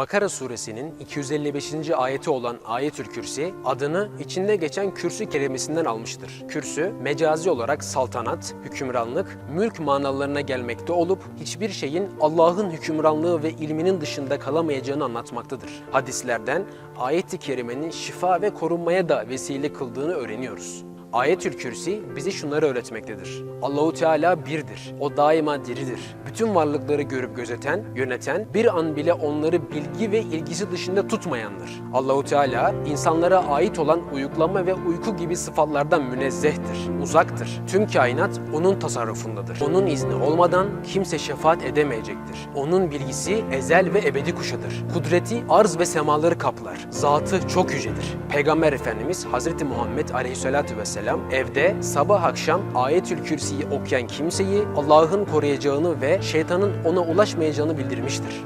Bakara suresinin 255. ayeti olan Ayetül Kürsi adını içinde geçen kürsü kelimesinden almıştır. Kürsü mecazi olarak saltanat, hükümranlık, mülk manalarına gelmekte olup hiçbir şeyin Allah'ın hükümranlığı ve ilminin dışında kalamayacağını anlatmaktadır. Hadislerden ayet-i kerimenin şifa ve korunmaya da vesile kıldığını öğreniyoruz. Ayetül Kürsi bizi şunları öğretmektedir. Allahu Teala birdir. O daima diridir. Bütün varlıkları görüp gözeten, yöneten, bir an bile onları bilgi ve ilgisi dışında tutmayandır. Allahu Teala insanlara ait olan uyuklama ve uyku gibi sıfatlardan münezzehtir, uzaktır. Tüm kainat onun tasarrufundadır. Onun izni olmadan kimse şefaat edemeyecektir. Onun bilgisi ezel ve ebedi kuşadır. Kudreti arz ve semaları kaplar. Zatı çok yücedir. Peygamber Efendimiz Hazreti Muhammed Aleyhisselatü Vesselam evde sabah akşam Ayetül Kürsi'yi okuyan kimseyi Allah'ın koruyacağını ve şeytanın ona ulaşmayacağını bildirmiştir.